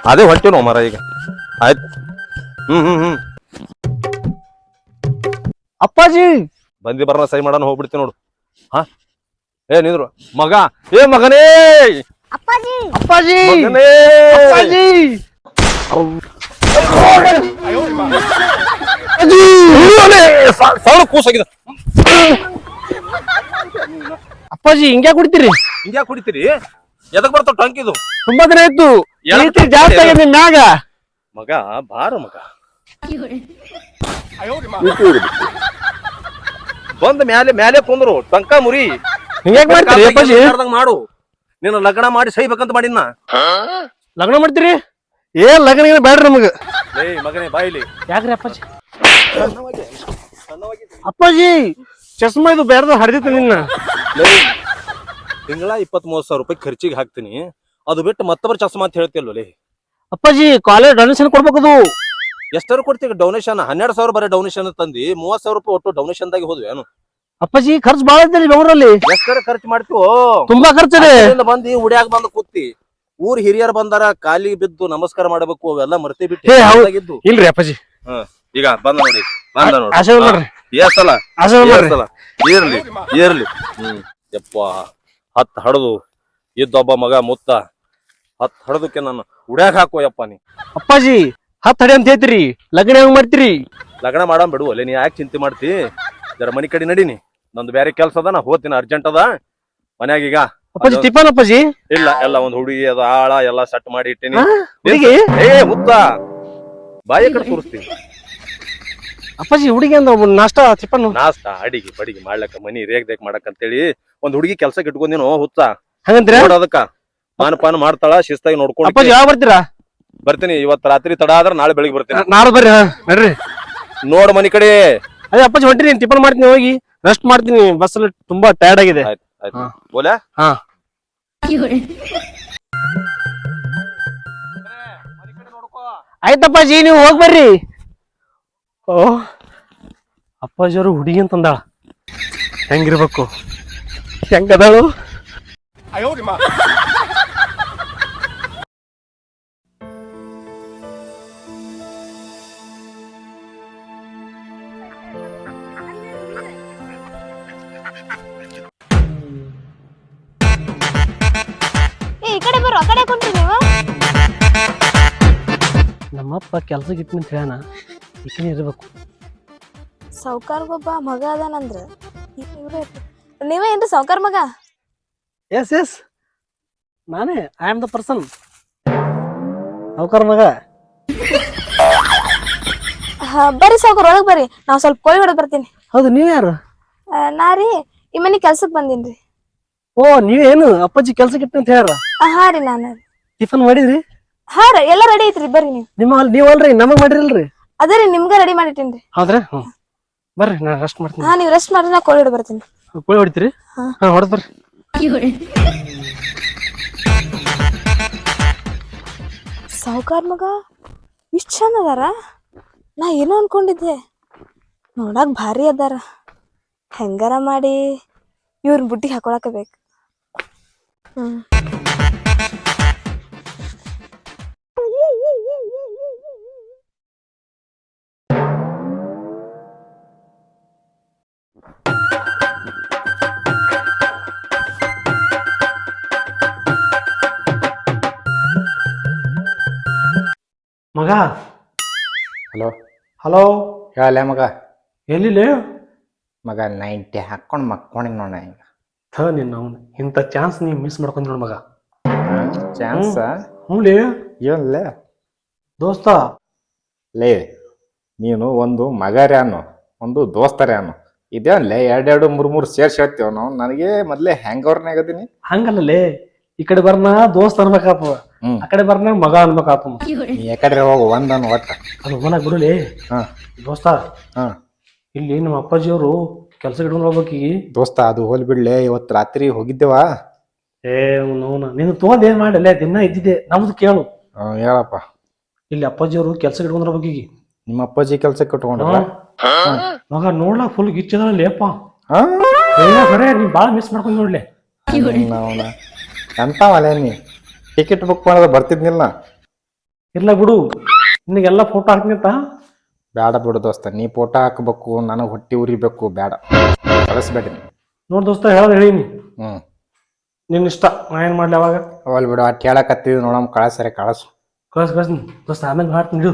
[SPEAKER 1] ಅದೇ ಹೊಟ್ಟೆ ನಾವು ಮರ ಈಗ. ಆಯ್ತು. ಹ್ಮ್ ಹ್ಮ್ ಹ್ಮ್.
[SPEAKER 4] ಅಪ್ಪಾಜಿ!
[SPEAKER 1] ಬಂದಿ ಬರೋಣ ಸೈ ಮಾಡೋಣ ಹೋಗ್ಬಿಡ್ತೀನಿ ನೋಡು. ಹಾ? ಏ ನಿಂದ್ರು. ಮಗ. ಏ ಮಗನೇ!
[SPEAKER 2] ಅಪ್ಪಾಜಿ!
[SPEAKER 4] ಅಪ್ಪಾಜಿ!
[SPEAKER 1] ಮಗನೇ!
[SPEAKER 4] ಅಪ್ಪಾಜಿ!
[SPEAKER 1] ಕೂಸಾಗಿದೆ.
[SPEAKER 4] ಅಪ್ಪಾಜಿ ಹಿಂಗ್ಯಾ ಕುಡಿತೀರಿ?
[SPEAKER 1] ಹಿಂಗ್ಯಾ ಕುಡಿತೀರಿ? ಎದಕ್ ಬರ್ತಾವ ಟಂಕ್ ಇದು?
[SPEAKER 4] ತುಂಬಾ ದಿನ
[SPEAKER 1] ಇತ್ತು
[SPEAKER 4] ಪ್ರೀತಿ ಜಾಸ್ತಿ ಆಗಿದೆ ಮ್ಯಾಗ
[SPEAKER 1] ಮಗ ಬಾರ ಮಗ. ಬಂದ್ ಮ್ಯಾಲೆ ಮ್ಯಾಲೆ ಕುಂದ್ರು ಟಂಕ ಮುರಿ.
[SPEAKER 4] ಹಿಂಗ್ಯಾಕ್ ಮಾಡ್ತೀರಿ ಅಪ್ಪಾಜಿ?
[SPEAKER 1] ಮಾಡ್ದಂಗ್ ಮಾಡು. ನೀನು ಲಗ್ನ ಮಾಡಿ ಸೈಬೇಕಂತ ಮಾಡಿನ
[SPEAKER 4] ಲಗ್ನ ಮಾಡ್ತೀರಿ? ಏ ಲಗ್ನ ಬೇಡ್ರಿ ನಮಗ.
[SPEAKER 1] ಮಗನೇ ಬಾಯಿಲಿ.
[SPEAKER 4] ಯಾಕ್ರಿ ಅಪ್ಪಾಜಿ? ಅಪ್ಪಾಜಿ ಚಸ್ಮಾ ಇದು ಬೇಡ್ದ ಹಡ್ದಿತ್ತು ನಿನ್ನ.
[SPEAKER 1] ತಿಂಗಳ ಇಪ್ಪತ್ತ್ ಮೂವತ್ತು ಸಾವಿರ ರೂಪಾಯಿ ಖರ್ಚಿಗೆ ಹಾಕ್ತೀನಿ. ಅದು ಬಿಟ್ಟು ಮತ್ತೊಬ್ಬರ ಚಸ್ಮಾ ಅಂತ ಹೇಳ್ತಿಲ್ವ ಲೇ.
[SPEAKER 4] ಅಪ್ಪಾಜಿ ಕಾಲೇಜ್ ಡೊನೇಷನ್ ಕೊಡ್ಬೇಕದು.
[SPEAKER 1] ಎಷ್ಟಾರು ಕೊಡ್ತೀವಿ ಡೊನೇಷನ್ ಹನ್ನೆರಡು ಸಾವಿರ ಬರೀ ಡೊನೇಷನ್ ತಂದಿ ಮೂವತ್ ಸಾವಿರ ರೂಪಾಯಿ ಒಟ್ಟು ಡೊನೇಷನ್ ದಾಗಿ ಹೋದ್ವಿ ಏನು?
[SPEAKER 4] ಅಪ್ಪಾಜಿ ಖರ್ಚು ಬಾಳ ಇದ್ದೀರಿ ಬೆಂಗಳೂರಲ್ಲಿ.
[SPEAKER 1] ಎಷ್ಟರ ಖರ್ಚು ಮಾಡ್ತೀವೋ?
[SPEAKER 4] ತುಂಬಾ ಖರ್ಚಿದೆ
[SPEAKER 1] ಅಲ್ಲಿಂದ ಬಂದು ಉಡ್ಯಾಗ ಬಂದು ಕೂತಿ. ಊರ್ ಹಿರಿಯರು ಬಂದಾರ ಕಾಲಿ ಬಿದ್ದು ನಮಸ್ಕಾರ ಮಾಡಬೇಕು ಅವೆಲ್ಲ ಮರ್ತಿ ಬಿಟ್ಟು. ಆಗಿದ್ದು.
[SPEAKER 4] ಇಲ್ರಿ ಅಪ್ಪಾಜಿ.
[SPEAKER 1] ಈಗ ಬಂದ ನೋಡಿ ಬಂದ ನೋಡಿ.
[SPEAKER 4] ಆಶೀರ್ವಾದ ಮಾಡ್ರಿ.
[SPEAKER 1] ಎಷ್ಟಲ್ಲ
[SPEAKER 4] ಆಶೀರ್ವಾದ ಮಾಡ್ರಿ.
[SPEAKER 1] ಇರ್ಲಿ ಇರ್ಲಿ. ಹ್ಮ್. ಯಪ್ಪ. ಹತ್ ಹಡದು ಇದ್ದೊಬ್ಬ ಮಗ ಮುತ್ತ ಹತ್ತು ಹಡದಕ್ಕೆ ನಾನು ಉಡ್ಯಾಗ ಹಾಕೋಯಪ್ಪ ನೀ.
[SPEAKER 4] ಅಪ್ಪಾಜಿ ಹತ್ ಹಡಿ ಅಂತ ಹೇಳ್ತೀರಿ ಲಗ್ನ ಹೆಂಗ್ ಮಾಡ್ತೀರಿ?
[SPEAKER 1] ಲಗ್ನ ಮಾಡಮ್ ಬಿಡು ಅಲ್ಲೇ ನೀ ಯಾಕೆ ಚಿಂತೆ ಮಾಡ್ತಿ? ಜರ ಮನಿ ಕಡೆ ನಡೀನಿ ನಂದು ಬೇರೆ ಕೆಲ್ಸ ಅದ ನಾ ಹೋಗ್ತೀನಿ ಅರ್ಜೆಂಟ್ ಅದ. ಮನ್ಯಾಗ ಈಗ
[SPEAKER 4] ಅಪ್ಪಾಜಿ ಟಿಫನ್ ಅಪ್ಪಾಜಿ?
[SPEAKER 1] ಇಲ್ಲ ಎಲ್ಲ ಒಂದ್ ಹುಡುಗಿ ಅದ ಆಳ ಎಲ್ಲ ಸೆಟ್ ಮಾಡಿ ಇಟ್ಟಿನಿ?
[SPEAKER 4] ಹುಡುಗಿ?
[SPEAKER 1] ಏ ಮುತ್ತ ಬಾಯಿ ಕಡೆ ತೋರಿಸ್ತೀನಿ.
[SPEAKER 4] ಅಪ್ಪಾಜಿ ಹುಡುಗಿ ಅಂದ ನಾಷ್ಟ ಟಿಫನ್
[SPEAKER 1] ನಾಷ್ಟ ಅಡಿಗೆ ಬಡಿಗೆ ಮಾಡ್ಲಕ್ಕ ಮನಿ ರೇಗ್ ದೇಕ್ ಮಾಡಕ್ ಅಂತೇಳಿ ಒಂದ್ ಹುಡುಗಿ ಕೆಲ್ಸಕ್ಕೆ ಇಟ್ಕೊಂದಿನೋ ಹುತ್ತ
[SPEAKER 4] ಹಂಗಂದ್ರೆ
[SPEAKER 1] ನೋಡ್ ಅದಕ್ಕ. ಪಾನ ಪಾನ ಮಾಡ್ತಾಳ ಶಿಸ್ತಾಗಿ ನೋಡ್ಕೊಂಡು
[SPEAKER 4] ಅಪ್ಪಾಜಿ ಯಾವ ಬರ್ತೀರಾ?
[SPEAKER 1] ಬರ್ತೀನಿ ಇವತ್ ರಾತ್ರಿ ತಡ ಆದ್ರ ನಾಳೆ ಬೆಳಿಗ್ಗೆ ಬರ್ತೀನಿ.
[SPEAKER 4] ನಾಳೆ ಬರ್ರಿ ನಡ್ರಿ.
[SPEAKER 1] ನೋಡ್ ಮನಿ ಕಡೆ.
[SPEAKER 4] ಅದೇ ಅಪ್ಪಾಜಿ ಹೊಂಟಿರಿ ಟಿಫನ್ ಮಾಡ್ತೀನಿ ಹೋಗಿ. ರೆಸ್ಟ್ ಮಾಡ್ತೀನಿ ಬಸ್ ಅಲ್ಲಿ ತುಂಬಾ ಟಯರ್ಡ್ ಆಗಿದೆ.
[SPEAKER 1] ಆಯ್ತು ಆಯ್ತು.
[SPEAKER 4] ಹಾ. ಆಯ್ತಪ್ಪಾಜಿ ನೀವು ಹೋಗ್ ಬರ್ರಿ. ಓ. ಅಪ್ಪಾಜಿಯವರು ಹುಡುಗಿ ಅಂತಂದಾಳ. ಹೆಂಗಿರ್ಬೇಕು? ಹೆಂಗದಾಳು?
[SPEAKER 2] ಏ ಈ ಕಡೆ ಬರೋ ಆ ಕಡೆ ನೀವು.
[SPEAKER 4] ನಮ್ಮಪ್ಪ ಕೆಲ್ಸಕ್ಕೆ ಇಟ್ಟು ಅಂತ ಹೇಳಣ ಈಕಿನ ಸೌಕಾರ
[SPEAKER 2] ಸಾವ್ಕಾರ್ಗೊಬ್ಬ ಮಗ ಅದಾನಂದ್ರ ಇವ್ರೇ ನೀವೇ ಏನ್ರಿ ಸಾವ್ಕಾರ್ ಮಗ?
[SPEAKER 4] ಎಸ್ ಎಸ್ ನಾನೇ ಐ ಆಮ್ ದ ಪರ್ಸನ್ ಸೌಕಾರ ಮಗ.
[SPEAKER 2] ಹಾ, ಬರ್ರಿ ಸೌಕರ್ ಒಳಗ್ ಬರ್ರಿ. ನಾವ್ ಸ್ವಲ್ಪ ಕೋಳಿ ಹೊಡೆದ್ ಬರ್ತೀನಿ.
[SPEAKER 4] ಹೌದು ನೀವ್ ಯಾರು?
[SPEAKER 2] ಆ, ನಾ ರೀ ಈ ಮನಿ ಕೆಲ್ಸಕ್ ಬಂದೀನ್ರಿ.
[SPEAKER 4] ಓ ನೀವೇನು ಅಪ್ಪಾಜಿ ಕೆಲ್ಸಕ್ಕೆ ಇಟ್ಟು ಅಂತ ಹೇಳ್ರ
[SPEAKER 2] ಆ, ಹಾ ರೀ ನಾನು.
[SPEAKER 4] ಟಿಫನ್ ಮಾಡಿದ್ರಿ?
[SPEAKER 2] ಹಾ ರೀ ಎಲ್ಲ ರೆಡಿ ಐತ್ರಿ ಬರ್ರಿ ನೀವು.
[SPEAKER 4] ನಿಮ್ಮ ನೀವ್ ಅಲ್ರಿ ನಮಗ್ ಮಾಡಿರಲ್ರಿ?
[SPEAKER 2] ಅದೇ ರೀ ನಿಮ್ಗ ರೆಡಿ ಮಾಡಿಟ್ಟೀನಿ
[SPEAKER 4] ಹೌದ್ರಾ? ಬರ್ರಿ ನಾ ರೆಸ್ಟ್ ಮಾಡ್ತೀನಿ.
[SPEAKER 2] ಹಾ ನೀವ್ ರೆಸ್ಟ್ ಮಾಡ್ರಿ ನಾ ಕೋಳಿ ಹೊಡೆದ್ ಬರ್ತೀನಿ.
[SPEAKER 4] ಕೋಳಿ ಹೊಡಿತೀರಿ?
[SPEAKER 2] ಹಾ.
[SPEAKER 4] ಹಾ ಹೊಡೆದ್ ಬರ್ರಿ.
[SPEAKER 2] ಸಾವುಕಾರ ಮಗ ಇಷ್ಟ್ ಚಂದ ಅದಾರ? ನಾ ಏನೋ ಅನ್ಕೊಂಡಿದ್ದೆ. ನೋಡಕ್ ಭಾರಿ ಅದಾರ. ಹೆಂಗಾರ ಮಾಡಿ ಇವ್ರನ್ನ ಬುಟ್ಟಿಗೆ ಹಾಕೊಳಕ ಬೇಕು. ಹ್ಮ್.
[SPEAKER 4] ಮಗ?
[SPEAKER 6] ಹಲೋ?
[SPEAKER 4] ಹಲೋ?
[SPEAKER 6] ಹೇಳ ಮಗ?
[SPEAKER 4] ಎಲ್ಲಿಲ್ಲ
[SPEAKER 6] ಮಗ ನೈಂಟಿ ಹಾಕೊಂಡು ಮಕ್ಕೊಂಡಿನ ನೋಡ ಈಗ.
[SPEAKER 4] ಥ ನಿನ್ನ ಅವ್ನು ಇಂಥ ಚಾನ್ಸ್ ನೀ ಮಿಸ್ ಮಾಡ್ಕೊಂಡ್ ನೋಡಿ ಮಗ.
[SPEAKER 6] ಚಾನ್ಸ್?
[SPEAKER 4] ಹ್ಞೂ ಲೇ
[SPEAKER 6] ಏನ್ಲೆ?
[SPEAKER 4] ದೋಸ್ತ?
[SPEAKER 6] ಲೇ ನೀನು ಒಂದು ಮಗರ್ಯಾನು ಒಂದು ದೋಸ್ತರ್ಯಾನು ಇದೇನ್ಲೇ ಎರಡೆರಡು ಮೂರು ಮೂರು ಸೇರ್ಸಿ ಹೇಳ್ತೀವ ನಾವು? ನನಗೆ ಮೊದ್ಲೇ ಹ್ಯಾಂಗವ್ರನ್ನೇ ಹಂಗಲ್ಲ
[SPEAKER 4] ಹಂಗಲ್ಲಲೇ? ಈ ಕಡೆ ಬರ್ನ ದೋಸ್ತ್ ಅನ್ಬೇಕಾಗ್ತದ
[SPEAKER 6] ಹ್ಮ್.
[SPEAKER 4] ಆ ಕಡೆ ಬರ್ನ ಮಗ ಅನ್ಬೇಕಾಗ್ತದ
[SPEAKER 6] ನೀ ಯಾಕಡ್ರೆ ಹೋಗು ಒಂದನ್ ಒಟ್ಟ.
[SPEAKER 4] ಅದು ಹೋಗಕ್ ಬಿಡುಲೇ.
[SPEAKER 6] ಹಾ.
[SPEAKER 4] ದೋಸ್ತ
[SPEAKER 6] ಹಾ.
[SPEAKER 4] ಇಲ್ಲಿ ನಮ್ಮ ಅಪ್ಪಾಜಿಯವರು ಕೆಲಸ ಇಟ್ಕೊಂಡು ಹೋಗ್ಬೇಕಿ.
[SPEAKER 6] ದೋಸ್ತ ಅದು ಹೋಲ್ ಬಿಡ್ಲೆ ಇವತ್ತು ರಾತ್ರಿ ಹೋಗಿದ್ದೇವ?
[SPEAKER 4] ಏ ನೋನ ನೀನು ತಗೊಂಡ್ ಏನ್ ಮಾಡಲ್ಲ ದಿನ ಇದ್ದಿದ್ದೆ. ನಮ್ದು ಕೇಳು.
[SPEAKER 6] ಹೇಳಪ್ಪ.
[SPEAKER 4] ಇಲ್ಲಿ ಅಪ್ಪಾಜಿಯವರು ಕೆಲಸ ಇಟ್ಕೊಂಡ್ ಹೋಗ್ಬೇಕೀಗ.
[SPEAKER 6] ನಿಮ್ಮ ಅಪ್ಪಾಜಿ ಕೆಲ್ಸಕ್ಕೆ ಇಟ್ಕೊಂಡ್ರಲ್ಲ
[SPEAKER 4] ಮಗ ನೋಡ್ಲಾ ಫುಲ್ ಗಿಚ್ಚದ ಲೇಪ
[SPEAKER 6] ಹಾ.
[SPEAKER 4] ಏ ಬರೇ ನೀ ಬಾಳ ಮಿಸ್ ಮಾಡ್ಕೊಂಡ್ ನೋಡ್ಲೆ.
[SPEAKER 6] ಅವನ ಎಂತಾವಲೆ ನೀ? ಟಿಕೆಟ್ ಬುಕ್ ಮಾಡೋದು ಬರ್ತಿದ್ನಿಲ್ಲ.
[SPEAKER 4] ಇಲ್ಲ ಬಿಡು ನಿನಗೆಲ್ಲ ಫೋಟೋ ಹಾಕ್ನಿತ್ತ
[SPEAKER 6] ಬೇಡ ಬಿಡು ದೋಸ್ತ ನೀ ಫೋಟೋ ಹಾಕಬೇಕು ನನಗೆ ಹೊಟ್ಟೆ ಉರಿಬೇಕು ಬೇಡ ಕಳಿಸ್ಬೇಡಿ ನೋಡಿ
[SPEAKER 4] ನೋಡ್ ದೋಸ್ತ ಹೇಳೋದು ಹೇಳೀನಿ.
[SPEAKER 6] ಹ್ಞೂ
[SPEAKER 4] ನಿನ್ನ ಇಷ್ಟ ನಾ ಏನು ಮಾಡಲಿ ಅವಾಗ?
[SPEAKER 6] ಅವಲ್ ಬಿಡು ಅಟ್ ಹೇಳಕತ್ತಿದ್ವಿ ನೋಡಮ್ ಕಳಸರೆ ಕಳಸು
[SPEAKER 4] ಕಳ್ಸ್. ಕಳ್ಸ್ ದೋಸ್ತ ಆಮೇಲೆ ಮಾಡ್ತೀನಿ ಇಡು.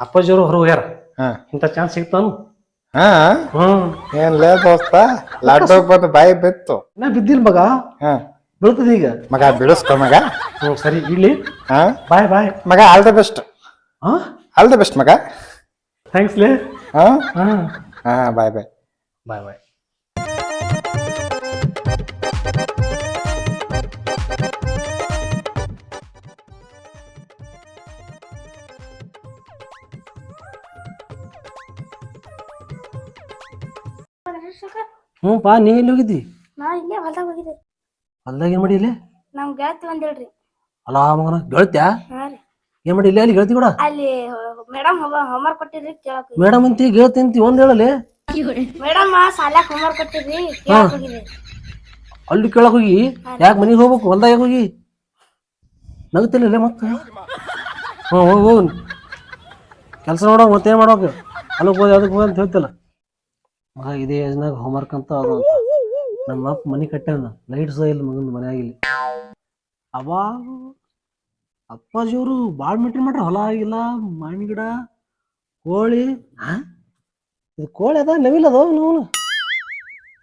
[SPEAKER 4] ಅಪ್ಪಾಜಿಯವರು ಹೊರಗೆ ಹೋಗ್ಯಾರ.
[SPEAKER 6] ಹಾಂ.
[SPEAKER 4] ಇಂಥ ಚಾನ್ಸ್ ಸಿಗ್ತಾನು
[SPEAKER 6] ಹ್ಞೂ
[SPEAKER 4] ಹ್ಮ್.
[SPEAKER 6] ಏನ್ಲೇ ದೋಸ್ತ ಲಡ್ಡು ಬಂದು ಬಾಯಿ ಬಿತ್ತು.
[SPEAKER 4] ನಾ ಬಿದ್ದಿಲ್ಲ ಮಗ.
[SPEAKER 6] ಹಾ.
[SPEAKER 4] ಬೀಳ್ತದ ಈಗ.
[SPEAKER 6] ಮಗ ಬಿಡಿಸ್ಕೊ ಮಗ.
[SPEAKER 4] ಸರಿ ಇಡ್ಲಿ
[SPEAKER 6] ಹಾ
[SPEAKER 4] ಬಾಯ್ ಬಾಯ್.
[SPEAKER 6] ಮಗ ಆಲ್ ದ ಬೆಸ್ಟ್
[SPEAKER 4] ಹಾ
[SPEAKER 6] ಆಲ್ ದ ಬೆಸ್ಟ್ ಮಗ.
[SPEAKER 4] ಥ್ಯಾಂಕ್ಸ್ ಲೇ.
[SPEAKER 6] ಹಾ
[SPEAKER 4] ಹಾ
[SPEAKER 6] ಹಾ ಬಾಯ್ ಬಾಯ್.
[SPEAKER 4] ಬಾಯ್ ಬಾಯ್. ಹ್ಞೂ ಪಾ ನೀ ಎಲ್ಲಿ ಹೋಗಿದ್ದಿ?
[SPEAKER 2] ನಾ ಇಲ್ಲೇ ಹೊಲ್ದಾಗ ಹೋಗಿದ್ದೆ.
[SPEAKER 4] ಹೊಲ್ದಾಗ ಏನ್ ಮಾಡಿ ಇಲ್ಲಿ?
[SPEAKER 2] ನಮ್ ಗೆಳತಿ ಬಂದಿಲ್ರಿ.
[SPEAKER 4] ಅಲ್ಲ ಮಗನ ಗೆಳತ್ಯಾ?
[SPEAKER 2] ಹಾ ರೀ.
[SPEAKER 4] ಏನ್ ಮಾಡಿ ಇಲ್ಲಿ? ಅಲ್ಲಿ ಗೆಳತಿ ಕೂಡ?
[SPEAKER 2] ಅಲ್ಲಿ ಮೇಡಮ್ ಹೋಮ್ವರ್ಕ್ ಕೊಟ್ಟಿದ್ರಿ ಕೇಳಕ್.
[SPEAKER 4] ಮೇಡಮ್ ಅಂತಿ ಗೆಳತಿ ಅಂತಿ ಒಂದ್ ಹೇಳಲಿ?
[SPEAKER 2] ಮೇಡಮ್ ಸಾಲ್ಯಾಕ್ ಹೋಮ್ವರ್ಕ್ ಕೊಟ್ಟಿದ್ರಿ ಕೇಳಕ್
[SPEAKER 4] ಅಲ್ಲಿ ಕೇಳಕ್ ಹೋಗಿ? ಯಾಕೆ ಮನೆಗೆ ಹೋಗ್ಬೇಕು? ಹೊಲ್ದಾಗ ಹೋಗಿ? ನಗತಿಲ್ಲ ಮತ್ತ? ಹ್ಞೂ ಹೋಗಿ ಹೋಗು. ಕೆಲಸ ಮಾಡೋ ಮತ್ತೇನು ಮಾಡೋಕೆ ಅಲ್ಲಿಗೆ ಹೋಗಿ ಅದಕ್ಕೆ ಹೋಗಿ ಅಂತ ಹೇಳ್ತಿಲ್ಲ. ಮಗ ಇದೇ ಏಜ್ನಾಗ ಹೋಮ್ವರ್ಕ್ ಅಂತ ಅದು ಅಂತ. ನಮ್ಮ ಅಪ್ಪ ಮನೆ ಕಟ್ಟಾನ ಲೈಟ್ಸ್ ಇಲ್ಲ ಮಗನ ಆಗಿಲ್ಲ ಅವಾ ಅಪ್ಪಾಜಿಯವರು ಭಾಳ ಮೆಟ್ರಿ ಮಾಡ್ರಿ ಹೊಲ ಆಗಿಲ್ಲ ಮಾವಿನ ಗಿಡ ಕೋಳಿ ಹಾ ಇದು ಕೋಳಿ ಅದ ನವಿಲ್ ಅದಾವ ನಾವು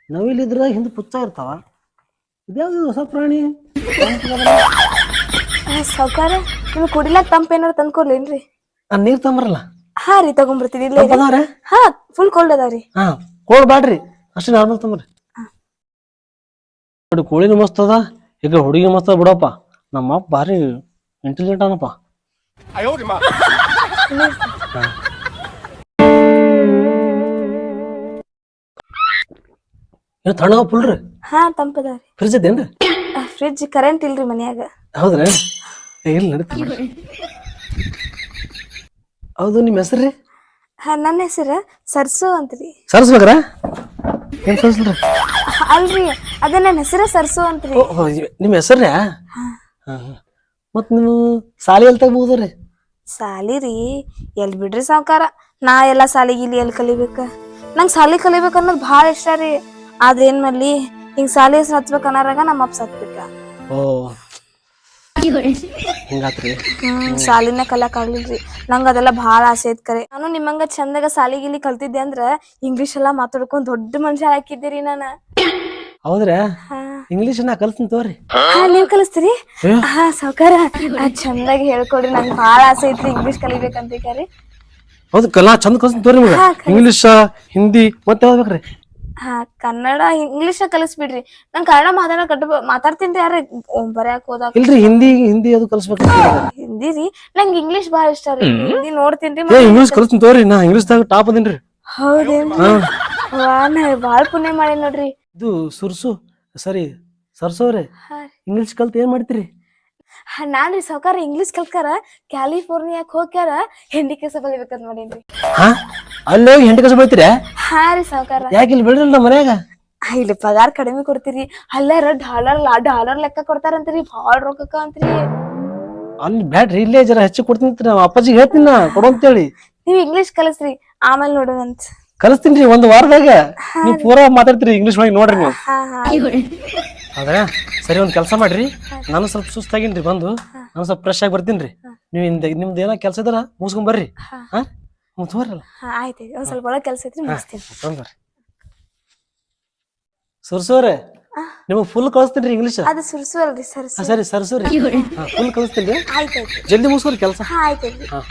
[SPEAKER 4] ನವಿಲ್ ಇದ್ರ ಹಿಂದೆ ಪುಚ್ಚ ಇರ್ತಾವ. ಇದ್ಯಾವ್ದು ಹೊಸ ಪ್ರಾಣಿ?
[SPEAKER 2] ಸಾವುಕಾರ ನಿಮ್ಗೆ ಕುಡಿಲಾಕ ತಂಪ ಏನಾರ ತಂದ್ಕೊಡ್ಲೇನ್ರಿ
[SPEAKER 4] ನೀರ್ ತಂಬರಲ್ಲ?
[SPEAKER 2] ಹಾ ರೀ ತಗೊಂಡ್ಬರ್ತೀನಿ ಇಲ್ಲೇ ಹಾ ಫುಲ್ ಕೋಲ್ಡ್ ಅದಾವ್ರಿ.
[SPEAKER 4] ಹಾ ಕೋಲ್ಡ್ ಬಾಡ್ರಿ ಅಷ್ಟೇ ನಾರ್ಮಲ್ ತಂಬ್ರಿ. ನೋಡಿ ಕೋಳಿನೂ ಮಸ್ತ್ ಅದ ಈಗ ಹುಡುಗಿ ಮಸ್ತ್ ಅದ ಬಿಡಪ್ಪ. ನಮ್ಮ ಅಪ್ಪ ಭಾರಿ ಇಂಟೆಲಿಜೆಂಟ್ ಅನಪ್ಪ. ಏನು ತಣ್ಣಗ ಫುಲ್ರಿ
[SPEAKER 2] ಹಾ ತಂಪದಾರಿ
[SPEAKER 4] ಫ್ರಿಜ್ ಇದೇನ್ರಿ
[SPEAKER 2] ಫ್ರಿಜ್ ಕರೆಂಟ್ ಇಲ್ರಿ ಮನ್ಯಾಗ.
[SPEAKER 4] ಹೌದ್ರಿ? ಏ, ಇಲ್ಲ ನಡೀತದೆ ಹೌದು ನಿಮ್ಮ ಹೆಸರು ರೀ?
[SPEAKER 2] ಹಾ ನನ್ನ ಹೆಸರು ಸರ್ಸು ಅಂತ್ರಿ.
[SPEAKER 4] ಸರ್ಸ್ಬೇಕ್ರ? ಏನ್ ಸರ್ಸ್ಲ್ರಿ
[SPEAKER 2] ಅಲ್ರಿ ಅದ ನನ್ನ ಹೆಸರ ಸರ್ಸು ಅಂತ್ರಿ.
[SPEAKER 4] ಹೆಸರ ಇವ್- ನಿಮ್ಮ ಹೆಸರ್ಯಾ ಮತ್ ನೀವು ಸಾಲಿ ಎಲ್ಲಿ ತಗಬಹುದ್ರಿ
[SPEAKER 2] ಸಾಲಿ ರೀ ಎಲ್ ಬಿಡ್ರಿ ಸಾವ್ಕಾರ? ನಾ ಎಲ್ಲ ಸಾಲಿಗೆ ಇಲ್ಲಿ ಎಲ್ಲಿ ಕಲಿಬೇಕ? ನಂಗೆ ಸಾಲಿ ಕಲಿಬೇಕು ಅನ್ನೋದು ಭಾಳ ಇಷ್ಟ ರೀ. ಆದ್ರೆ ಏನ್ ಮಾಡ್ಲಿ ಹಿಂಗ್ ಸಾಲಿ ಹೆಸರು ಹಚ್ಬೇಕು ಅನ್ನೋರಾಗ ನಮ್ಮ ಅಪ್ಪ ಸತ್ಬಿಟ್ಟ
[SPEAKER 4] ಓ ಹಿಂಗಾತ್ರಿ?
[SPEAKER 2] ಹ್ಮ್ ಸಾಲಿನ ಕಲಿಯಕ್ ಆಗ್ಲಿಲ್ರಿ ನಂಗ ಅದೆಲ್ಲ ಭಾಳ ಆಸೆ ಐತ್ ಕರೆ. ನಾನು ನಿಮ್ಮಂಗ ಚಂದಾಗ ಸಾಲಿ ಗಿಲಿ ಕಲ್ತಿದ್ದೆ ಅಂದ್ರ ಇಂಗ್ಲಿಷ್ ಎಲ್ಲಾ ಮಾತಾಡ್ಕೊಂಡ್ ದೊಡ್ಡ ಮನುಷ್ಯ ಹಾಕಿದ್ದೀರಿ ನಾನ.
[SPEAKER 4] ಹೌದ್ರ?
[SPEAKER 2] ಇಂಗ್ಲಿಷ್
[SPEAKER 4] ಇಂಗ್ಲೀಷ್ ನಾ ಕಲ್ತೀನಿ ತಗೋರಿ
[SPEAKER 2] ಹಾ ನೀವ್ ಕಲಿಸ್ತೀರಿ? ಹಾ ಸಾವ್ಕಾರ. ಚಂದಾಗಿ ಹೇಳ್ಕೊಡ್ರಿ. ನಂಗೆ ಬಾಳ ಆಸೆ ಐತ್ರಿ ಇಂಗ್ಲಿಷ್ ಕಲಿಬೇಕಂತ ಕರಿ.
[SPEAKER 4] ಹೌದು ಕಲಾ ಚಂದ ಕಲ್ತೀನಿ ತೋರಿ ನಿಮ್ಗೆ.
[SPEAKER 2] ಹಾ,
[SPEAKER 4] ಹಿಂದಿ ಮತ್ತೆ ಯಾವ್ದು ಬೇಕ್ರಿ
[SPEAKER 2] ಹಾ ಕನ್ನಡ ಇಂಗ್ಲಿಷ್ ಕಲಿಸ್ಬಿಡ್ರಿ. ನಂಗ್ ಕನ್ನಡ ಮಾತಾಡ ಕಟ್ಟ ಮಾತಾಡ್ತೀನಿ ಯಾರ ಬರ್ಯಾಕ ಹೋದಾಗ
[SPEAKER 4] ಇಲ್ರಿ ಹಿಂದಿ ಹಿಂದಿ ಅದು ಕಲ್ಸ್ಬೇಕು
[SPEAKER 2] ಹಿಂದಿ ರೀ. ನಂಗ್ ಇಂಗ್ಲಿಷ್ ಬಾಳ ಇಷ್ಟ ರೀ. ಹಿಂದಿ ನೋಡ್ತೀನಿ
[SPEAKER 4] ಏ ಇಂಗ್ಲೀಷ್ ಕಲ್ಸ್ತೀನಿ ತೋರಿ. ನಾ ಇಂಗ್ಲೀಷ್ದಾಗ ಟಾಪ್ ಅದೇನ್ರಿ
[SPEAKER 2] ಹೌದೇನ್ರಿ? ವಾ ನಾ ಭಾಳ ಪುಣ್ಯ ಮಾಡಿ ನೋಡ್ರಿ.
[SPEAKER 4] ಇದು ಸುರ್ಸು. ಸರಿ ಸರ್ಸೋರಿ
[SPEAKER 2] ಹಾ
[SPEAKER 4] ಇಂಗ್ಲಿಷ್ ಕಲ್ತ್ ಏನ್ ಮಾಡ್ತೀರಿ?
[SPEAKER 2] ಹಾ, ನಾನ್ರಿ ಸಾವ್ಕಾರ ಇಂಗ್ಲಿಷ್ ಕಲ್ಕಾರ ಕ್ಯಾಲಿಫೋರ್ನಿಯಾಕ್ ಹೋಗ್ಯಾರ ಹೆಂಡಿ ಕೆಲಸ ಬಲಿಬೇಕಂತ ಮಾಡೇನ್ರಿ.
[SPEAKER 4] ಹಾ ಅಲ್ಲಿ ಹೋಗಿ ಹೆಂಡಿ ಕಸ ಬೆಳಿತೀರ
[SPEAKER 2] ಹಾ ರೀ ಸಾವ್ಕಾರ.
[SPEAKER 4] ಯಾಕೆ ಇಲ್ಲಿ ನಮ್ಮ ಮನ್ಯಾಗ?
[SPEAKER 2] ಆ, ಇಲ್ಲಿ ಪಗಾರ ಕಡಿಮೆ ಕೊಡ್ತೀರಿ. ಅಲ್ಲಾರ ಡಾಲರ್ ಡಾಲರ್ ಲೆಕ್ಕ ಕೊಡ್ತಾರಂತ್ರಿ ಭಾಳ ರೊಕ್ಕಕ್ಕ ಅಂತ್ರಿ.
[SPEAKER 4] ಅಲ್ಲಿ ಬ್ಯಾಡ್ರಿ ಇಲ್ಲೇ ಜರ ಹೆಚ್ಚು ಕೊಡ್ತೀನಿ ಅಂತ ನಮ್ಮ ಅಪ್ಪಾಜಿಗೆ ಹೇಳ್ತೀನಿ ನಾ ಕೊಡು ಅಂತೇಳಿ.
[SPEAKER 2] ನೀವ್ ಇಂಗ್ಲಿಷ್ ಕಲಿಸ್ರಿ ಆಮೇಲೆ ನೋಡೋಣಂತ
[SPEAKER 4] ಕಲಿಸ್ತೀನಿ ಒಂದು ವಾರದಾಗ. ನೀವು ಪೂರಾ ಮಾತಾಡ್ತೀರಿ ಇಂಗ್ಲಿಷ್ ಒಳಗೆ ನೋಡ್ರಿ ನೀವು.
[SPEAKER 2] ಹಾ ಹಾ.
[SPEAKER 4] ಹೌದಾ ಸರಿ ಒಂದ್ ಕೆಲಸ ಮಾಡ್ರಿ. ನಾನು ಸ್ವಲ್ಪ ಸುಸ್ತಾಗಿನ್ರಿ ಬಂದು. ನಾನು ಸ್ವಲ್ಪ ಫ್ರೆಶ್ ಆಗಿ ಬರ್ತೀನಿ ರೀ ನೀವು ಇಂದ ನಿಮ್ದು ಏನೋ ಕೆಲಸ ಇದ್ರ ಮುಗಿಸ್ಕೊಂಡ್ ಬರ್ರಿ.
[SPEAKER 2] ಹಾ.
[SPEAKER 4] ಹಾ? ಮತ್ತೆ ಬರ್ರಲ್ಲ?
[SPEAKER 2] ಹಾ ಆಯ್ತು ಒಂದ್ ಸ್ವಲ್ಪ ಒಳಗ್ ಕೆಲ್ಸ ಐತ್ರಿ ಮುಗಿಸ್ತೀನಿ.
[SPEAKER 4] ಸುರ್ಸೋರೆ ನಿಮಗೆ ಫುಲ್ ಕಳಿಸ್ತೀನಿ ರೀ ಇಂಗ್ಲೀಷ್
[SPEAKER 2] ಅದು ಸುರ್ಸು ಅಲ್ರಿ ಸರ್ಸು
[SPEAKER 4] ಸರಿ. ಸರ್ಸೋರಿ ಫುಲ್ ಕಳಿಸ್ತೀನಿ. ರೀ ಜಲ್ದಿ ಮುಗಿಸೋರಿ ಕೆಲಸ.
[SPEAKER 2] ಆಯ್ತು.
[SPEAKER 4] ಹಾ.